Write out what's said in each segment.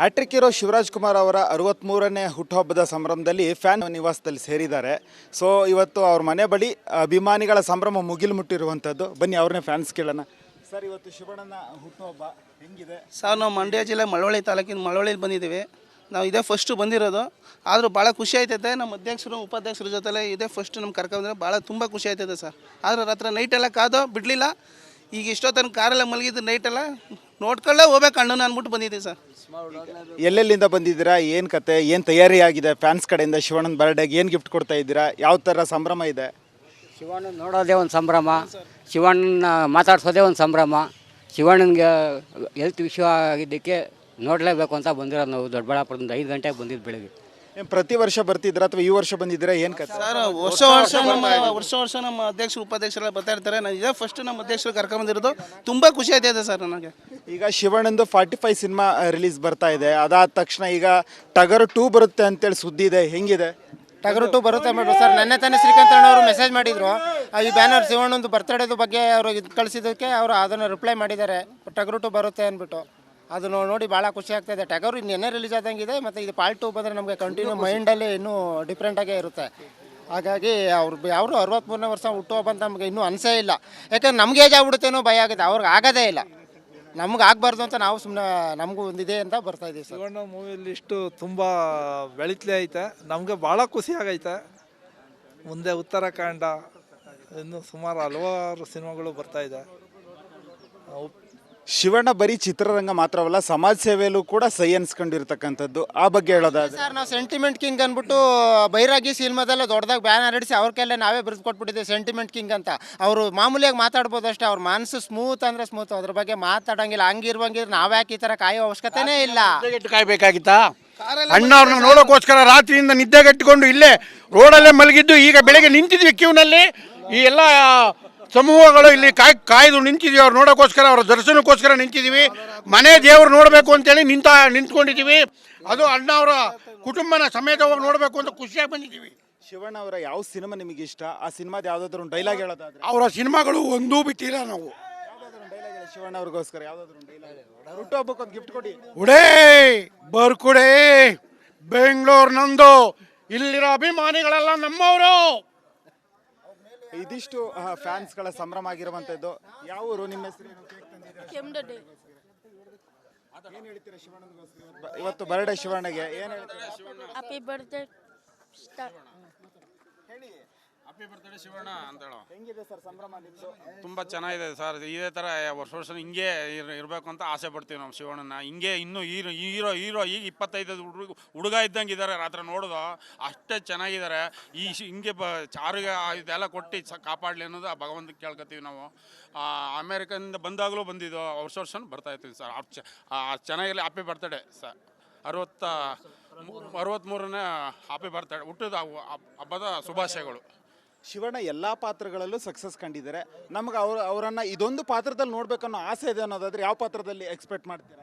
Hat trick ಇರೋ ಶಿವರಾಜ್ ಕುಮಾರ್ ಅವರ ಅರವತ್ತ್ಮೂರನೇ ಹುಟ್ಟುಹಬ್ಬದ ಸಂಭ್ರಮದಲ್ಲಿ ಫ್ಯಾನ್ ನಿವಾಸದಲ್ಲಿ ಸೇರಿದ್ದಾರೆ. ಸೊ ಇವತ್ತು ಅವ್ರ ಮನೆ ಬಳಿ ಅಭಿಮಾನಿಗಳ ಸಂಭ್ರಮ ಮುಗಿಲು ಮುಟ್ಟಿರುವಂಥದ್ದು ಬನ್ನಿ, ಅವ್ರನ್ನೇ ಫ್ಯಾನ್ಸ್ ಕೇಳೋಣ. ಸರ್ ಇವತ್ತು ಶಿವಣ್ಣನ ಹುಟ್ಟುಹಬ್ಬ ಹೆಂಗಿದೆ? ಸರ್ ನಾವು ಮಂಡ್ಯ ಜಿಲ್ಲೆ ಮಳವಳ್ಳಿ ತಾಲೂಕಿನ ಮಳವಳ್ಳಿಲಿ ಬಂದಿದ್ದೀವಿ. ನಾವು ಇದೇ ಫಸ್ಟು ಬಂದಿರೋದು. ಆದರೂ ಭಾಳ ಖುಷಿ ಆಯ್ತೈತೆ. ನಮ್ಮ ಅಧ್ಯಕ್ಷರು, ಉಪಾಧ್ಯಕ್ಷರ ಜೊತೆಲೆ ಇದೇ ಫಸ್ಟ್ ನಮ್ಮ ಕರ್ಕೊಂಡ್ರೆ ಭಾಳ ತುಂಬ ಖುಷಿ ಆಯ್ತೈತೆ ಸರ್ ಆದರೆ ರಾತ್ರಿ ನೈಟೆಲ್ಲ ಕಾದು ಬಿಡಲಿಲ್ಲ. ಈಗ ಇಷ್ಟೊತ್ತನ ಕಾರೆಲ್ಲ ಮಲಗಿದ್ದು ನೈಟೆಲ್ಲ ನೋಡ್ಕೊಳ್ಳೇ ಹೋಗ್ಬೇಕು ಅಣ್ಣನ ಅಂದ್ಬಿಟ್ಟು ಬಂದಿದ್ದೀವಿ ಸರ್ ಎಲ್ಲೆಲ್ಲಿಂದ ಬಂದಿದ್ದೀರಾ? ಏನು ಕತೆ? ಏನು ತಯಾರಿ ಆಗಿದೆ? ಫ್ಯಾನ್ಸ್ ಕಡೆಯಿಂದ ಶಿವಣ್ಣನ ಬರ್ಡೇಗೆ ಏನು ಗಿಫ್ಟ್ ಕೊಡ್ತಾ ಇದ್ದೀರಾ? ಯಾವ ಥರ ಸಂಭ್ರಮ ಇದೆ? ಶಿವಣ್ಣ ನೋಡೋದೇ ಒಂದು ಸಂಭ್ರಮ. ಶಿವಣ್ಣನ ಮಾತಾಡ್ಸೋದೇ ಒಂದು ಸಂಭ್ರಮ. ಶಿವಣ್ಣನಿಗೆ ಹೆಲ್ತ್ ವಿಷಯ ಆಗಿದ್ದಕ್ಕೆ ನೋಡಲೇಬೇಕು ಅಂತ ಬಂದಿರೋದು ನಾವು ದೊಡ್ಡಬಳ್ಳಾಪುರದಿಂದ ಐದು ಗಂಟೆಗೆ ಬಂದಿದ್ದು ಬೆಳಿಗ್ಗೆ. ಏನ್ ಪ್ರತಿ ವರ್ಷ ಬರ್ತಿದ್ರ ಅಥವಾ ಈ ವರ್ಷ ಬಂದಿದ್ರೆ ಏನು ಕತೆ ಸರ್ ವರ್ಷ ವರ್ಷ ನಮ್ಮ ವರ್ಷ ವರ್ಷ ನಮ್ಮ ಅಧ್ಯಕ್ಷರು ಉಪಾಧ್ಯಕ್ಷರೆಲ್ಲ ಬರ್ತಾ ಇರ್ತಾರೆ. ನಾನು ಇದೇ ಫಸ್ಟ್ ನಮ್ಮ ಅಧ್ಯಕ್ಷರು ಕರ್ಕೊಂಬಂದಿರೋದು ತುಂಬ ಖುಷಿ ಆಯ್ತೈತೆ ಸರ್ ನನಗೆ. ಈಗ ಶಿವಣ್ಣಂದು ಫಾರ್ಟಿ ಫೈವ್ ಸಿನಿಮಾ ರಿಲೀಸ್ ಬರ್ತಾ ಇದೆ. ಅದಾದ ತಕ್ಷಣ ಈಗ ಟಗರು ಟೂ ಬರುತ್ತೆ ಅಂತೇಳಿ ಸುದ್ದಿ ಇದೆ. ಹೆಂಗಿದೆ? ಟಗರು ಟು ಬರುತ್ತೆ ಮೇಡಮ್ ಸರ್. ನೆನ್ನೆ ತಾನೇ ಶ್ರೀಕಾಂತ್ ಅವರು ಮೆಸೇಜ್ ಮಾಡಿದ್ರು. ಆ, ಈ ಬ್ಯಾನರ್ ಶಿವಣ್ಣಂದು ಬರ್ತಡೇದು ಬಗ್ಗೆ ಅವರು ಇದು ಕಳಿಸಿದ್ದಕ್ಕೆ ಅವರು ಅದನ್ನು ರಿಪ್ಲೈ ಮಾಡಿದ್ದಾರೆ. ಟಗರು ಟೂ ಬರುತ್ತೆ ಅಂದ್ಬಿಟ್ಟು. ಅದನ್ನು ನೋಡಿ ಭಾಳ ಖುಷಿ ಆಗ್ತಾ ಇದೆ ಟಗರು ಇನ್ನೇನೇ ರಿಲೀಸ್ ಆದಂಗಿದೆ ಮತ್ತು ಇದು ಪಾರ್ಟ್ ಟು ಬಂದರೆ ನಮಗೆ ಕಂಟಿನ್ಯೂ ಮೈಂಡಲ್ಲಿ ಇನ್ನೂ ಡಿಫ್ರೆಂಟಾಗೇ ಇರುತ್ತೆ. ಹಾಗಾಗಿ ಅವ್ರು ಅವರು ಅರವತ್ತ್ಮೂರನೇ ವರ್ಷ ಹುಟ್ಟುಹಬ್ಬ ಅಂತ ನಮಗೆ ಇನ್ನೂ ಅನಿಸೇ ಇಲ್ಲ. ಯಾಕಂದ್ರೆ ನಮ್ಗೆ ಏಜ್ ಆಗ್ಬಿಡುತ್ತೇನೋ ಭಯ ಆಗುತ್ತೆ. ಅವ್ರಿಗೆ ಆಗೋದೇ ಇಲ್ಲ. ನಮ್ಗೆ ಆಗಬಾರ್ದು ಅಂತ ನಾವು ಸುಮ್ಮನೆ ನಮಗೂ ಒಂದಿದೆ ಅಂತ ಬರ್ತಾ ಇದ್ದೀವಿ ಸರ್. ಶಿವಣ್ಣ ಮೂವಿಯಲ್ಲಿ ಇಷ್ಟು ತುಂಬ ಬೆಳಿತಲೇ ಐತೆ. ನಮಗೆ ಭಾಳ ಖುಷಿ ಆಗೈತೆ. ಮುಂದೆ ಉತ್ತರಾಖಂಡ ಇನ್ನು ಸುಮಾರು ಹಲವಾರು ಸಿನಿಮಾಗಳು ಬರ್ತಾ ಇದೆ. ಶಿವಣ್ಣ ಬರೀ ಚಿತ್ರರಂಗ ಮಾತ್ರವಲ್ಲ ಸಮಾಜ ಸೇವೆಯಲ್ಲೂ ಕೂಡ ಸೈ ಅನ್ಸ್ಕೊಂಡಿರ್ತಕ್ಕಂಥದ್ದು. ಆ ಬಗ್ಗೆ ಹೇಳೋದಾದ್ರೆ? ಸರ್ ನಾವು ಸೆಂಟಿಮೆಂಟ್ ಕಿಂಗ್ ಅಂದ್ಬಿಟ್ಟು ಬೈರಾಗಿ ಸಿನಿಮಾದಲ್ಲ ದೊಡ್ಡದಾಗಿ ಬ್ಯಾನ್ ಹರಡಿಸಿ ಅವ್ರ ಕೈಲೇ ನಾವೇ ಬರೆದು ಕೊಟ್ಬಿಟ್ಟಿದ್ದೆ ಸೆಂಟಿಮೆಂಟ್ ಕಿಂಗ್ ಅಂತ. ಅವರು ಮಾಮೂಲಿಯಾಗಿ ಮಾತಾಡ್ಬೋದು ಅಷ್ಟೇ ಅವ್ರ ಮನಸ್ಸು ಸ್ಮೂತ್ ಅಂದ್ರೆ ಸ್ಮೂತ್ ಅದ್ರ ಬಗ್ಗೆ ಮಾತಾಡಂಗಿಲ್ಲ ಹಂಗಿರುವಂಗಿದ್ರೆ ನಾವ್ಯಾಕೆ ಈ ಥರ ಕಾಯೋ ಅವಶ್ಯಕತೆನೇ ಇಲ್ಲ. ನಿದ್ದೆಗೆಟ್ಟು ಅಣ್ಣ ಅವ್ರನ್ನ ನೋಡೋಕ್ಕೋಸ್ಕರ ರಾತ್ರಿಯಿಂದ ನಿದ್ದೆಗೆಟ್ಟುಕೊಂಡು ಇಲ್ಲೇ ರೋಡಲ್ಲೇ ಮಲಗಿದ್ದು ಈಗ ಬೆಳಗ್ಗೆ ನಿಂತಿದ್ವಿ ಕ್ಯೂನಲ್ಲಿ. ಈ ಎಲ್ಲ ಸಮೂಹಗಳು ಇಲ್ಲಿ ಕಾಯ್ ಕಾಯ್ದು ನಿಂತಿದ್ದೀವಿ ಅವ್ರು ನೋಡೋಕ್ಕೋಸ್ಕರ ಅವರ ದರ್ಶನಕ್ಕೋಸ್ಕರ ನಿಂತಿದ್ದೀವಿ ಮನೆ ದೇವರು ನೋಡಬೇಕು ಅಂತೇಳಿ ನಿಂತ ನಿಂತ್ಕೊಂಡಿದ್ದೀವಿ ಅದು ಅಣ್ಣ ಅವರ ಕುಟುಂಬನ ಸಮೇತವಾಗಿ ನೋಡಬೇಕು ಅಂತ ಖುಷಿಯಾಗಿ ಬಂದಿದ್ದೀವಿ ಶಿವಣ್ಣ ಅವರ ಯಾವ ಸಿನಿಮಾ ನಿಮಗೆ ಇಷ್ಟ? ಆ ಸಿನಿಮಾದ ಯಾವ್ದಾದ್ರು ಒಂದು ಡೈಲಾಗ್ ಹೇಳೋದಾದ್ರೆ? ಅವರ ಸಿನಿಮಾಗಳು ಒಂದೂ ಬಿಟ್ಟಿಲ್ಲ ನಾವು. ಶಿವಣ್ಣ ಅವ್ರಿಗೋಸ್ಕರ ಯಾವುದಾದ್ರೂ ಡೈಲಾಗ್ ಹುಟ್ಟುಹಬ್ಬಕ್ಕೆ ಒಂದು ಗಿಫ್ಟ್ ಕೊಡಿ. ಉಡೇ ಬರ್ಕುಡೇ. ಬೆಂಗಳೂರು ನಂದು ಇಲ್ಲಿರೋ ಅಭಿಮಾನಿಗಳೆಲ್ಲ ನಮ್ಮವರು. ಇದಿಷ್ಟು ಫ್ಯಾನ್ಸ್ಗಳ ಸಂಭ್ರಮ ಆಗಿರುವಂಥದ್ದು. ಯಾವ ಊರು? ನಿಮ್ಮ ಹೆಸರು ಏನ್? ಹೇಳ್ತೀರಾ ಶಿವಣ್ಣನಿಗೋಸ್ಕರ? ಇವತ್ತು? ಬರ್ಡೇ ಶಿವಣ್ಣಗೆ. ಏನು ಹೇಳ್ತೀರಾ? Happy birthday happy birthday Shivanna ಅಂತ ಹೇಳೋ ಹೆಂಗಿದೆ ಸರ್ ಸಂಭ್ರಮ ನಿಮ್ದು? ತುಂಬ ಚೆನ್ನಾಗಿದೆ ಸರ್. ಇದೇ ಥರ ವರ್ಷ ವರ್ಷ ಹಿಂಗೆ ಇರಬೇಕು ಇರ್ಬೇಕು ಅಂತ ಆಸೆ ಪಡ್ತೀವಿ ನಾವು ಶಿವಣ್ಣನ ಹಿಂಗೆ ಇನ್ನೂ ಹೀರೋ ಹೀರೋ ಹೀರೋ ಈಗ ಇಪ್ಪತ್ತೈದು ಹುಡುಗ ಹುಡುಗ ಇದ್ದಂಗೆ ಇದ್ದಾರೆ ರಾತ್ರಿ ನೋಡೋದು. ಅಷ್ಟೇ ಚೆನ್ನಾಗಿದ್ದಾರೆ ಈ ಶಿ- ಹಿಂಗೆ ಬ ಚಾರಿಗೆ ಇದೆಲ್ಲ ಕೊಟ್ಟು ಸ ಕಾಪಾಡಲಿ ಅನ್ನೋದು ಆ ಭಗವಂತ ಕೇಳ್ಕೊತೀವಿ ನಾವು. ಆ, ಅಮೇರಿಕದಿಂದ ಬಂದಾಗಲೂ ಬಂದಿದ್ದು ವರ್ಷ ವರ್ಷ ಬರ್ತಾ ಇರ್ತೀವಿ ಸರ್. ಆ ಚ- ಆ ಚೆನ್ನಾಗಿರಲಿ. Happy birthday sir. ಅರವತ್ತ ಅರವತ್ತ್ಮೂರನೇ ಹ್ಯಾಪಿ ಬರ್ತಡೇ ಹುಟ್ಟಿದ ಹಬ್ಬದ ಶುಭಾಶಯಗಳು. ಶಿವಣ್ಣ ಎಲ್ಲ ಪಾತ್ರಗಳಲ್ಲೂ ಸಕ್ಸಸ್ ಕಂಡಿದ್ದಾರೆ. ನಮ್ಗೆ ಅವ್ರ, ಅವರನ್ನ ಇದೊಂದು ಪಾತ್ರದಲ್ಲಿ ನೋಡ್ಬೇಕನ್ನೋ ಆಸೆ ಇದೆ ಅನ್ನೋದಾದ್ರೆ ಯಾವ ಪಾತ್ರದಲ್ಲಿ ಎಕ್ಸ್ಪೆಕ್ಟ್ ಮಾಡ್ತೀರಾ?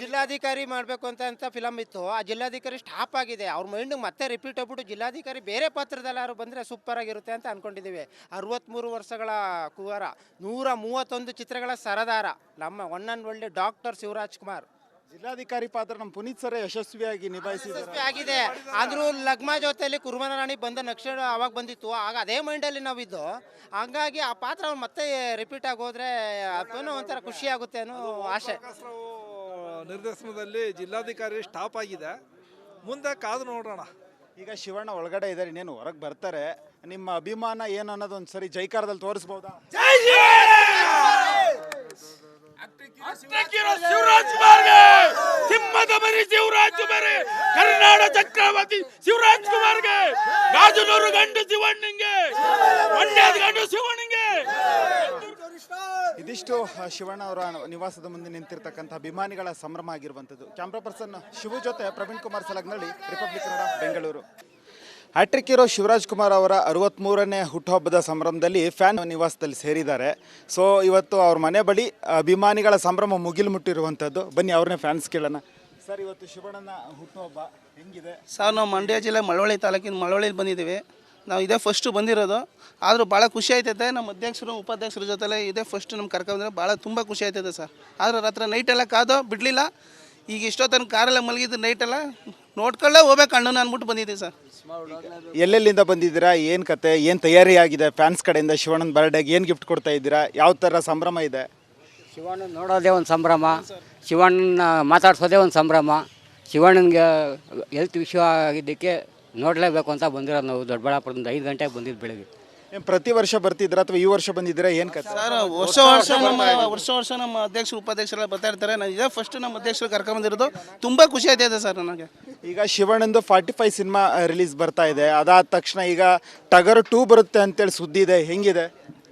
ಜಿಲ್ಲಾಧಿಕಾರಿ ಮಾಡಬೇಕು ಅಂತ ಅಂತ ಫಿಲಮ್ ಇತ್ತು. ಆ ಜಿಲ್ಲಾಧಿಕಾರಿ ಸ್ಟಾಪ್ ಆಗಿದೆ. ಅವ್ರ ಮೈಂಡ್ ಮತ್ತೆ ರಿಪೀಟ್ ಆಗ್ಬಿಟ್ಟು ಜಿಲ್ಲಾಧಿಕಾರಿ ಬೇರೆ ಪಾತ್ರದಲ್ಲಿ ಯಾರು ಬಂದರೆ ಸೂಪರ್ ಆಗಿರುತ್ತೆ ಅಂತ ಅಂದ್ಕೊಂಡಿದ್ದೀವಿ ಅರವತ್ತ್ಮೂರು ವರ್ಷಗಳ ಕುವಾರ, ನೂರ ಮೂವತ್ತೊಂದು ಚಿತ್ರಗಳ ಸರದಾರ ನಮ್ಮ ಒನ್ ಆ್ಯಂಡ್ ಒಳ್ಳೆ ಡಾಕ್ಟರ್ ಶಿವರಾಜ್ ಕುಮಾರ್. ಜಿಲ್ಲಾಧಿಕಾರಿ ಪಾತ್ರ ನಮ್ಮ ಪುನೀತ್ ಸರ್ ಯಶಸ್ವಿಯಾಗಿ ನಿಭಾಯಿಸಿದ್ದಾರೆ. ಆದ್ರೂ ಆಗಿದೆ ಆದರೂ ಲಗ್ಮ ಜೊತೆಯಲ್ಲಿ ಕುರುಮನ ರಾಣಿ ಬಂದ ನಕ್ಷತ್ರ ಅವಾಗ ಬಂದಿತ್ತು. ಆಗ ಅದೇ ಮೈಂಡಲ್ಲಿ ನಾವಿದ್ದು. ಹಂಗಾಗಿ ಆ ಪಾತ್ರ ಅವ್ರು ಮತ್ತೆ ರಿಪೀಟ್ ಆಗೋದ್ರೆ ಹೋದ್ರೆ ಏನೋ ಒಂಥರ ಖುಷಿ ಆಗುತ್ತೆ ಅನ್ನೋ ಆಶೆ ನಿರ್ದೇಶನದಲ್ಲಿ ಜಿಲ್ಲಾಧಿಕಾರಿ ಸ್ಟಾಪ್ ಆಗಿದೆ. ಮುಂದೆ ಕಾದು ನೋಡೋಣ. ಈಗ ಶಿವಣ್ಣ ಒಳಗಡೆ ಇದ್ದಾರೆ ಇನ್ನೇನು ಹೊರಗೆ ಬರ್ತಾರೆ. ನಿಮ್ಮ ಅಭಿಮಾನ ಏನು ಅನ್ನೋದು ಒಂದು ಸರಿ ಜೈಕಾರದಲ್ಲಿ ತೋರಿಸ್ಬೋದಾ ಶಿವರಾಜ್ ಕುಮಾರ್ಗೆ! ಸಿಂಹದ ಮರಿ ಶಿವರಾಜ್ ಕುಮಾರ್ ಕರ್ನಾಡ ಚಕ್ರವರ್ತಿ ಶಿವರಾಜ್ ಕುಮಾರ್ಗೆ! ರಾಜನೂರು ಗಂಡು ಶಿವಣ್ಣಂಗೆ! ಮಂಡ್ಯದ ಗಂಡು ಶಿವಣ್ಣಂಗೆ! ಇದಿಷ್ಟು ಶಿವಣ್ಣ ಅವರ ನಿವಾಸದ ಮುಂದೆ ನಿಂತಿರ್ತಕ್ಕಂಥ ಅಭಿಮಾನಿಗಳ ಸಂಭ್ರಮ ಆಗಿರುವಂಥದ್ದು. ಕ್ಯಾಮ್ರಾ ಪರ್ಸನ್ ಶಿವು ಜೊತೆ ಪ್ರವೀಣ್ ಕುಮಾರ್ ಸಲಗ್ನಳ್ಳಿ ರಿಪಬ್ಲಿಕ್ ಕನ್ನಡ ಬೆಂಗಳೂರು ಹ್ಯಾಟ್ರಿಕ್ ಇರೋ ಶಿವರಾಜ್ ಕುಮಾರ್ ಅವರ ಅರವತ್ತ್ಮೂರನೇ ಹುಟ್ಟುಹಬ್ಬದ ಸಂಭ್ರಮದಲ್ಲಿ ಫ್ಯಾನ್ ನಿವಾಸದಲ್ಲಿ ಸೇರಿದ್ದಾರೆ. ಸೊ ಇವತ್ತು ಅವ್ರ ಮನೆ ಬಳಿ ಅಭಿಮಾನಿಗಳ ಸಂಭ್ರಮ ಮುಗಿಲು ಮುಟ್ಟಿರುವಂಥದ್ದು ಬನ್ನಿ ಅವ್ರನ್ನೇ ಫ್ಯಾನ್ಸ್ ಕೇಳೋಣ. ಸರ್ ಇವತ್ತು ಶಿವಣ್ಣನ ಹುಟ್ಟುಹಬ್ಬ ಹೆಂಗಿದೆ? ಸರ್ ನಾವು ಮಂಡ್ಯ ಜಿಲ್ಲೆ ಮಳವಳ್ಳಿ ತಾಲೂಕಿನ ಮಳವಳ್ಳಿಲಿ ಬಂದಿದ್ದೀವಿ. ನಾವು ಇದೇ ಫಸ್ಟು ಬಂದಿರೋದು. ಆದರೂ ಭಾಳ ಖುಷಿ ಆಯ್ತೈತೆ. ನಮ್ಮ ಅಧ್ಯಕ್ಷರು, ಉಪಾಧ್ಯಕ್ಷರ ಜೊತೆಲೆ ಇದೇ ಫಸ್ಟ್ ನಮ್ಮ ಕರ್ಕೊಂಡ್ರೆ ಭಾಳ ತುಂಬ ಖುಷಿ ಆಯ್ತೈತೆ ಸರ್ ಆದ್ರೆ ರಾತ್ರಿ ನೈಟೆಲ್ಲ ಕಾದೋ ಬಿಡಲಿಲ್ಲ. ಈಗ ಇಷ್ಟೊತ್ತನ ಕಾರೆಲ್ಲ ಮಲಗಿದ್ದು ನೈಟೆಲ್ಲ ನೋಡ್ಕೊಳ್ಳೇ ಹೋಗ್ಬೇಕು ಅಣ್ಣನ ಅಂದ್ಬಿಟ್ಟು ಬಂದಿದ್ದೀವಿ ಸರ್ ಎಲ್ಲೆಲ್ಲಿಂದ ಬಂದಿದ್ದೀರಾ? ಏನು ಕತೆ? ಏನು ತಯಾರಿ ಆಗಿದೆ ಫ್ಯಾನ್ಸ್ ಕಡೆಯಿಂದ ಶಿವಣ್ಣನ ಬರ್ಡೇಗೆ ಏನು ಗಿಫ್ಟ್ ಕೊಡ್ತಾ ಇದ್ದೀರಾ? ಯಾವ ಥರ ಸಂಭ್ರಮ ಇದೆ? ಶಿವಣ್ಣ ನೋಡೋದೇ ಒಂದು ಸಂಭ್ರಮ. ಶಿವಣ್ಣನ ಮಾತಾಡ್ಸೋದೇ ಒಂದು ಸಂಭ್ರಮ. ಶಿವಣ್ಣನಿಗೆ ಹೆಲ್ತ್ ವಿಷಯ ಆಗಿದ್ದಕ್ಕೆ ನೋಡಲೇಬೇಕು ಅಂತ ಬಂದಿರೋದು ನಾವು ದೊಡ್ಡಬಳ್ಳಾಪುರದಿಂದ ಐದು ಗಂಟೆಗೆ ಬಂದಿದ್ದು ಬೆಳಿಗ್ಗೆ. ಏನ್ ಪ್ರತಿ ವರ್ಷ ಬರ್ತಿದ್ರು ಅಥವಾ ಈ ವರ್ಷ ಬಂದಿದ್ರೆ ಏನು ಕತೆ ಸರ್ ವರ್ಷ ವರ್ಷ ನಮ್ಮ ವರ್ಷ ವರ್ಷ ನಮ್ಮ ಅಧ್ಯಕ್ಷರು ಉಪಾಧ್ಯಕ್ಷರೆಲ್ಲ ಬರ್ತಾ ಇರ್ತಾರೆ. ನಾನು ಇದೇ ಫಸ್ಟ್ ನಮ್ಮ ಅಧ್ಯಕ್ಷರು ಕರ್ಕೊಂಬಂದಿರೋದು. ತುಂಬ ಖುಷಿ ಆಯ್ತೈತೆ ಸರ್ ನನಗೆ. ಈಗ ಶಿವಣ್ಣಂದು ಫಾರ್ಟಿ ಫೈವ್ ಸಿನಿಮಾ ರಿಲೀಸ್ ಬರ್ತಾ ಇದೆ. ಅದಾದ ತಕ್ಷಣ ಈಗ ಟಗರ್ ಟೂ ಬರುತ್ತೆ ಅಂತೇಳಿ ಸುದ್ದಿ ಇದೆ. ಹೆಂಗಿದೆ?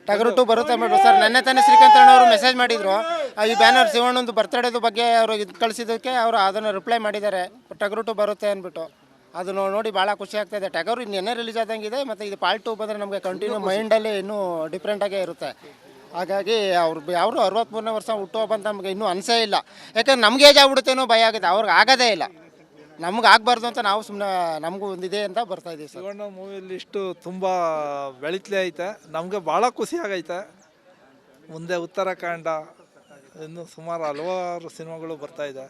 ಟಗರು ಟು ಬರುತ್ತೆ ಮೇಡಮ್ ಸರ್. ನೆನ್ನೆ ತಾನೇ ಅಣ್ಣ ಅವರು ಮೆಸೇಜ್ ಮಾಡಿದ್ರು. ಆ, ಈ ಬ್ಯಾನರ್ ಶಿವಣ್ಣಂದು ಬರ್ತಡೇದು ಬಗ್ಗೆ ಅವರು ಇದು ಕಳಿಸಿದ್ದಕ್ಕೆ ಅವರು ಅದನ್ನು ರಿಪ್ಲೈ ಮಾಡಿದ್ದಾರೆ. ಟಗರು ಟು ಬರುತ್ತೆ ಅಂದ್ಬಿಟ್ಟು. ಅದು ನೋ- ನೋಡಿ ಭಾಳ ಖುಷಿ ಆಗ್ತಾಯಿದೆ ಟಗರು ಇನ್ನು ನೆನ್ನೆ ರಿಲೀಸ್ ಆದಂಗಿದೆ ಮತ್ತು ಇದು ಪಾರ್ಟ್ ಟು ಬಂದರೆ ನಮಗೆ ಕಂಟಿನ್ಯೂ ಮೈಂಡಲ್ಲಿ ಇನ್ನೂ ಡಿಫ್ರೆಂಟಾಗೇ ಇರುತ್ತೆ. ಹಾಗಾಗಿ ಅವ್ರು ಅವರು ಅರವತ್ತ್ಮೂರನೇ ವರ್ಷ ಹುಟ್ಟುಹಬ್ಬ ಅಂತ ನಮಗೆ ಇನ್ನೂ ಅನಿಸೇ ಇಲ್ಲ. ಯಾಕಂದ್ರೆ ನಮ್ಗೆ ಏಜ್ ಆಗ್ಬಿಡುತ್ತೇನೋ ಭಯ ಆಗುತ್ತೆ. ಅವ್ರಿಗೆ ಆಗೋದೇ ಇಲ್ಲ. ನಮ್ಗೆ ಆಗಬಾರ್ದು ಅಂತ ನಾವು ಸುಮ್ಮನೆ ನಮಗೂ ಒಂದಿದೆ ಅಂತ ಬರ್ತಾ ಇದ್ದೀವಿ ಸರ್. ಶಿವಣ್ಣ ಮೂವಿಯಲ್ಲಿ ಇಷ್ಟು ತುಂಬ ಬೆಳಿತಲೆ ಐತೆ. ನಮಗೆ ಭಾಳ ಖುಷಿ ಆಗೈತೆ. ಮುಂದೆ ಉತ್ತರಾಖಂಡ ಇನ್ನು ಸುಮಾರು ಹಲವಾರು ಸಿನಿಮಾಗಳು ಬರ್ತಾ ಇದೆ.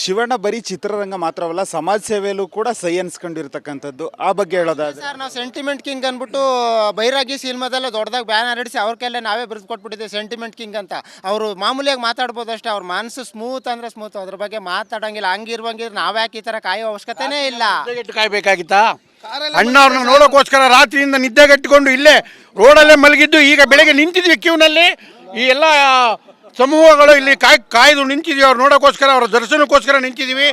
ಶಿವಣ್ಣ ಬರೀ ಚಿತ್ರರಂಗ ಮಾತ್ರವಲ್ಲ ಸಮಾಜ ಸೇವೆಯಲ್ಲೂ ಕೂಡ ಸೈ ಅನ್ಸ್ಕೊಂಡಿರ್ತಕ್ಕಂಥದ್ದು. ಆ ಬಗ್ಗೆ ಹೇಳೋದಾದ್ರೆ? ಸರ್ ನಾವು ಸೆಂಟಿಮೆಂಟ್ ಕಿಂಗ್ ಅಂದ್ಬಿಟ್ಟು ಬೈರಾಗಿ ಸಿನಿಮಾದಲ್ಲ ದೊಡ್ಡದಾಗ ಬ್ಯಾನರ್ ಹಿಡಿಸಿ ಅವ್ರ ಕೈಲೇ ನಾವೇ ಬರೆದು ಕೊಟ್ಬಿಟ್ಟಿದ್ದೀವಿ ಸೆಂಟಿಮೆಂಟ್ ಕಿಂಗ್ ಅಂತ. ಅವರು ಮಾಮೂಲಿಯಾಗಿ ಮಾತಾಡ್ಬೋದು ಅಷ್ಟೇ ಅವ್ರ ಮನಸ್ಸು ಸ್ಮೂತ್ ಅಂದ್ರೆ ಸ್ಮೂತ್ ಅದ್ರ ಬಗ್ಗೆ ಮಾತಾಡಂಗಿಲ್ಲ. ಹಂಗಿರುವಂಗಿದ್ರೆ ನಾವ್ಯಾಕೆ ಈ ಥರ ಕಾಯೋ ಅವಶ್ಯಕತೆನೇ ಇಲ್ಲ. ಕಾಯ್ಬೇಕಾಗಿತ್ತ? ಕಾಯ್ಬೇಕಾಗಿತ್ತಾ ಅಣ್ಣವ್ರನ್ನ ನೋಡೋಕ್ಕೋಸ್ಕರ ರಾತ್ರಿಯಿಂದ ನಿದ್ದೆಗೆಟ್ಟುಕೊಂಡು ಇಲ್ಲೇ ರೋಡಲ್ಲೇ ಮಲಗಿದ್ದು ಈಗ ಬೆಳಗ್ಗೆ ನಿಂತಿದ್ವಿ ಕ್ಯೂನಲ್ಲಿ. ಈ ಎಲ್ಲ ಸಮೂಹಗಳು ಇಲ್ಲಿ ಕಾಯ್ ಕಾಯ್ದು ನಿಂತಿದ್ದೀವಿ ಅವ್ರು ನೋಡೋಕ್ಕೋಸ್ಕರ ಅವರ ದರ್ಶನಕ್ಕೋಸ್ಕರ ನಿಂತಿದ್ದೀವಿ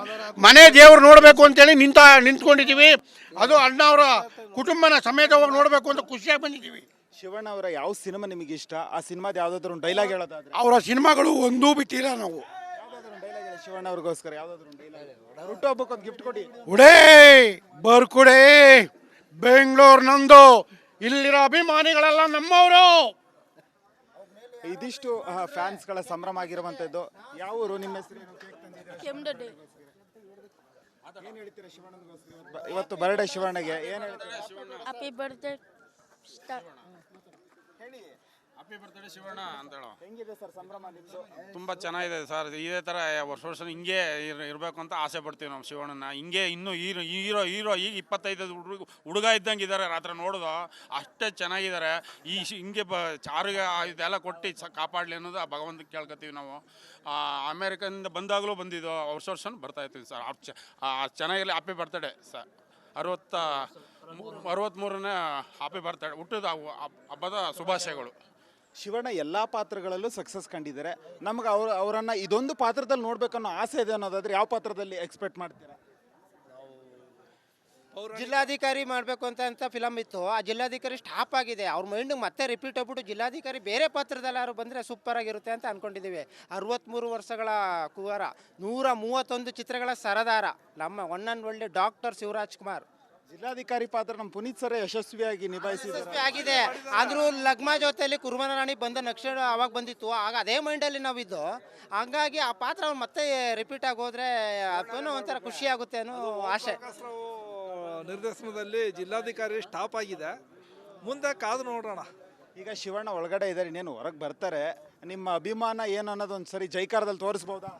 ಮನೆ ದೇವ್ರು ನೋಡಬೇಕು ಅಂತೇಳಿ ನಿಂತ ನಿಂತ್ಕೊಂಡಿದ್ದೀವಿ ಅದು ಅಣ್ಣ ಅವರ ಕುಟುಂಬನ ಹೋಗಿ ನೋಡಬೇಕು ಅಂತ ಖುಷಿಯಾಗಿ ಬಂದಿದ್ದೀವಿ ಶಿವಣ್ಣ ಅವರ ಯಾವ ಸಿನಿಮಾ ನಿಮಗೆ ಇಷ್ಟ? ಆ ಸಿನಿಮಾದ ಯಾವುದಾದ್ರು ಒಂದು ಡೈಲಾಗ್ ಹೇಳೋದಾದ್ರೆ. ಅವರ ಸಿನಿಮಾಗಳು ಒಂದೂ ಬಿಟ್ಟಿಲ್ಲ ನಾವು. ಶಿವಣ್ಣ ಅವ್ರಿಗೋಸ್ಕರ ಯಾವುದಾದ್ರು ಹುಟ್ಟುಹಬ್ಬಕ್ಕೆ ಒಂದು ಗಿಫ್ಟ್ ಕೊಡಿ. ಉಡೇ ಬರ್ಕುಡೇ ಬೆಂಗಳೂರು ನಂದು ಇಲ್ಲಿರೋ ಅಭಿಮಾನಿಗಳೆಲ್ಲ ನಮ್ಮವರು. ಇದಿಷ್ಟು ಫ್ಯಾನ್ಸ್ಗಳ ಸಂಭ್ರಮ ಆಗಿರುವಂಥದ್ದು ಯಾವ ಊರು? ನಿಮ್ಮ ಹೆಸರು ಏನು? ಕೇಕ್ ತಂದಿದ್ದೀರಾ? ಕೆಮ್ಮಡೆ ಏನ್ ಹೇಳ್ತೀರಾ ಶಿವಣ್ಣನಿಗೋಸ್ಕರ? ಇವತ್ತು? ಇವತ್ತು ಬರ್ಡೇ ಶಿವಣ್ಣಗೆ. ಏನು ಹೇಳ್ತೀರಾ? Happy birthday happy birthday Shivanna ಅಂತ ಹೇಳೋ ಹೆಂಗಿದೆ ಸರ್ ಸಂಭ್ರಮ ನಿಮ್ಮದು ತುಂಬ ಚೆನ್ನಾಗಿದೆ ಸರ್ ಇದೇ ಥರ ವರ್ಷ ವರ್ಷ ಹಿಂಗೆ ಇರ್- ಇರಬೇಕು ಅಂತ ಆಸೆ ಪಡ್ತೀವಿ ನಾವು ಶಿವಣ್ಣನ ಹಿಂಗೆ ಇನ್ನೂ ಹೀರೋ ಹೀರೋ ಹೀರೋ ಈಗ ಇಪ್ಪತ್ತೈದು ಹುಡುಗ ಹುಡುಗ ಇದ್ದಂಗೆ ಇದ್ದಾರೆ ರಾತ್ರಿ ನೋಡೋದು. ಅಷ್ಟೇ ಚೆನ್ನಾಗಿದ್ದಾರೆ. ಈ ಶಿ- ಹಿಂಗೆ ಬ ಚಾರಿಗೆ ಇದೆಲ್ಲ ಕೊಟ್ಟು ಸ ಕಾಪಾಡಲಿ ಅನ್ನೋದು ಆ ಭಗವಂತ ಕೇಳ್ಕೊತೀವಿ ನಾವು. ಆ, ಬಂದಾಗಲೂ ಬಂದಿದ್ದು ವರ್ಷ ವರ್ಷ ಬರ್ತಾ ಇರ್ತೀವಿ ಸರ್ ಆ ಚೆನ್ನಾಗಿರಲಿ. ಹ್ಯಾಪಿ ಬರ್ತಡೇ ಸರ್ ಅರವತ್ತ ಅರವತ್ತ್ಮೂರನೇ ಹ್ಯಾಪಿ ಬರ್ತಡೇ ಹುಟ್ಟಿದ ಹಬ್ಬದ ಶುಭಾಶಯಗಳು. ಶಿವಣ್ಣ ಎಲ್ಲ ಪಾತ್ರಗಳಲ್ಲೂ ಸಕ್ಸಸ್ ಕಂಡಿದ್ದಾರೆ. ನಮ್ಗೆ ಅವ್ರ, ಅವರನ್ನ ಇದೊಂದು ಪಾತ್ರದಲ್ಲಿ ನೋಡ್ಬೇಕನ್ನೋ ಆಸೆ ಇದೆ ಅನ್ನೋದಾದ್ರೆ ಯಾವ ಪಾತ್ರದಲ್ಲಿ ಎಕ್ಸ್ಪೆಕ್ಟ್ ಮಾಡ್ತೀರಾ? ಜಿಲ್ಲಾಧಿಕಾರಿ ಮಾಡಬೇಕು ಅಂತ ಅಂತ ಫಿಲಮ್ ಇತ್ತು. ಆ ಜಿಲ್ಲಾಧಿಕಾರಿ ಸ್ಟಾಪ್ ಆಗಿದೆ. ಅವ್ರ ಮೈಂಡ್ ಮತ್ತೆ ರಿಪೀಟ್ ಆಗ್ಬಿಟ್ಟು ಜಿಲ್ಲಾಧಿಕಾರಿ ಬೇರೆ ಪಾತ್ರದಲ್ಲಿ ಯಾರು ಬಂದರೆ ಸೂಪರ್ ಆಗಿರುತ್ತೆ ಅಂತ ಅಂದ್ಕೊಂಡಿದ್ದೀವಿ ಅರವತ್ತ್ಮೂರು ವರ್ಷಗಳ ಕುವಾರ, ನೂರ ಮೂವತ್ತೊಂದು ಚಿತ್ರಗಳ ಸರದಾರ ನಮ್ಮ ಒನ್ ಆ್ಯಂಡ್ ಒಳ್ಳೆ ಡಾಕ್ಟರ್ ಶಿವರಾಜ್ ಕುಮಾರ್ ಜಿಲ್ಲಾಧಿಕಾರಿ ಪಾತ್ರ ನಮ್ಮ ಪುನೀತ್ ಸರ್ ಯಶಸ್ವಿಯಾಗಿ ನಿಭಾಯಿಸಿದ್ದಾರೆ. ಆಗಿದೆ ಆದ್ರೂ ಲಗ್ಮಾ ಜೊತೆಯಲ್ಲಿ ಕುರುಮನ ರಾಣಿ ಬಂದ ನಕ್ಷಣ ಅವಾಗ ಬಂದಿತ್ತು. ಆಗ ಅದೇ ಮೈಂಡಲ್ಲಿ ನಾವಿದ್ದು. ಹಂಗಾಗಿ ಆ ಪಾತ್ರ ಅವ್ರು ಮತ್ತೆ ರಿಪೀಟ್ ಆಗೋದ್ರೆ ಹೋದ್ರೆ ಅದನ್ನು ಒಂಥರ ಖುಷಿ ಆಗುತ್ತೆ ಅನ್ನೋ ಆಸೆ. ಪ್ರಕಾಶ್ರಾವ್ ನಿರ್ದೇಶನದಲ್ಲಿ ಜಿಲ್ಲಾಧಿಕಾರಿ ಸ್ಟಾಪ್ ಆಗಿದೆ. ಮುಂದೆ ಕಾದು ನೋಡೋಣ. ಈಗ ಶಿವಣ್ಣ ಒಳಗಡೆ ಇದ್ದಾರೆ ಇನ್ನೇನು ಹೊರಗೆ ಬರ್ತಾರೆ. ನಿಮ್ಮ ಅಭಿಮಾನ ಏನು ಅನ್ನೋದೊಂದು ಸರಿ ಜೈಕಾರದಲ್ಲಿ ತೋರಿಸ್ಬೋದಾ?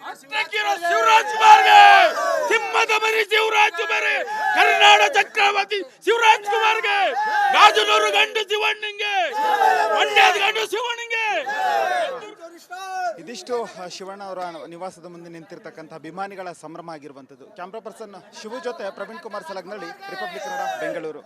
ಶಿವರಾಜ್ ಕುಮಾರ್ಗೆ! ಸಿಂಹದ ಮರಿ ಶಿವರಾಜ್ ಕುಮಾರ್ ಕರ್ನಾಟಕ ಚಕ್ರವರ್ತಿ ಶಿವರಾಜ್ ಕುಮಾರ್ಗೆ! ಗಾಜನೂರು ಗಂಡು ಶಿವಣ್ಣಂಗೆ! ಮಂಡ್ಯದ ಗಂಡು ಶಿವಣ್ಣಂಗೆ! ಇದಿಷ್ಟು ಶಿವಣ್ಣ ಅವರ ನಿವಾಸದ ಮುಂದೆ ನಿಂತಿರ್ತಕ್ಕಂಥ ಅಭಿಮಾನಿಗಳ ಸಂಭ್ರಮ ಆಗಿರುವಂಥದ್ದು. ಕ್ಯಾಮ್ರಾ ಪರ್ಸನ್ ಶಿವು ಜೊತೆ ಪ್ರವೀಣ್ ಕುಮಾರ್ ಸಲಗ್ನಳ್ಳಿ ರಿಪಬ್ಲಿಕ್ ಕನ್ನಡ ಬೆಂಗಳೂರು